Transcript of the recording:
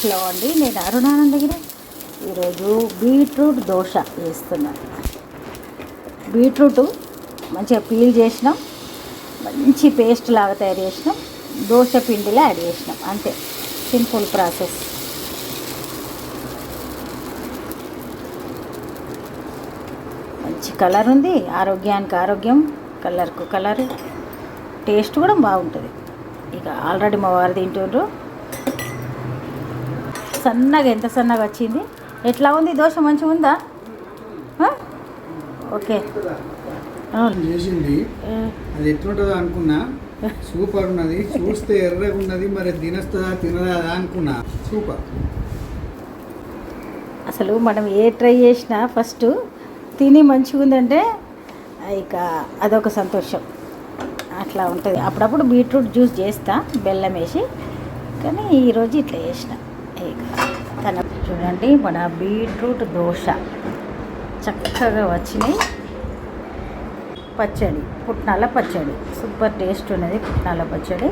Hello అండి నేను అరుణానందగిరి. ఈరోజు బీట్రూట్ దోశ వేస్తున్నాను. బీట్రూట్ మంచిగా పీల్ చేసినాం. మంచి పేస్ట్ లాగా తయారు చేసినాం. దోశ పిండిలో యాడ్ చేసినాం. అంతే. Simple process. మంచి కలర్ ఉంది. ఆరోగ్యానికి ఆరోగ్యం కలర్కు కలర్. టేస్ట్ కూడా బాగుంటుంది. ఇక ఆల్రెడీ మా వారు తింటుండ్రు. సన్నగా ఎంత సన్నగా వచ్చింది? ఎట్లా ఉంది? దోశ మంచిగా ఉందా? ఓకే. చేసింది అది ఎట్లుంటుందో అనుకున్నా. సూపర్ ఉన్నది. చూస్తే ఎర్రగా ఉన్నది. మరి తినస్తుందా తినదా అనుకున్నా. సూపర్. అసలు మనం ఏ ట్రై చేసినా ఫస్ట్ తిని మంచిగా ఉందంటే ఇక అదొక సంతోషం. అట్లా ఉంటుంది. అప్పుడప్పుడు బీట్రూట్ జ్యూస్ చేస్తా బెల్లం వేసి. కానీ ఈరోజు ఇట్లా చేసిన. తన చూడండి మన బీట్రూట్ దోశ. చక్కగా వచ్చినాయి పచ్చడి పుట్నాల పచ్చడి. సూపర్ టేస్ట్ ఉన్నది పుట్నాల పచ్చడి.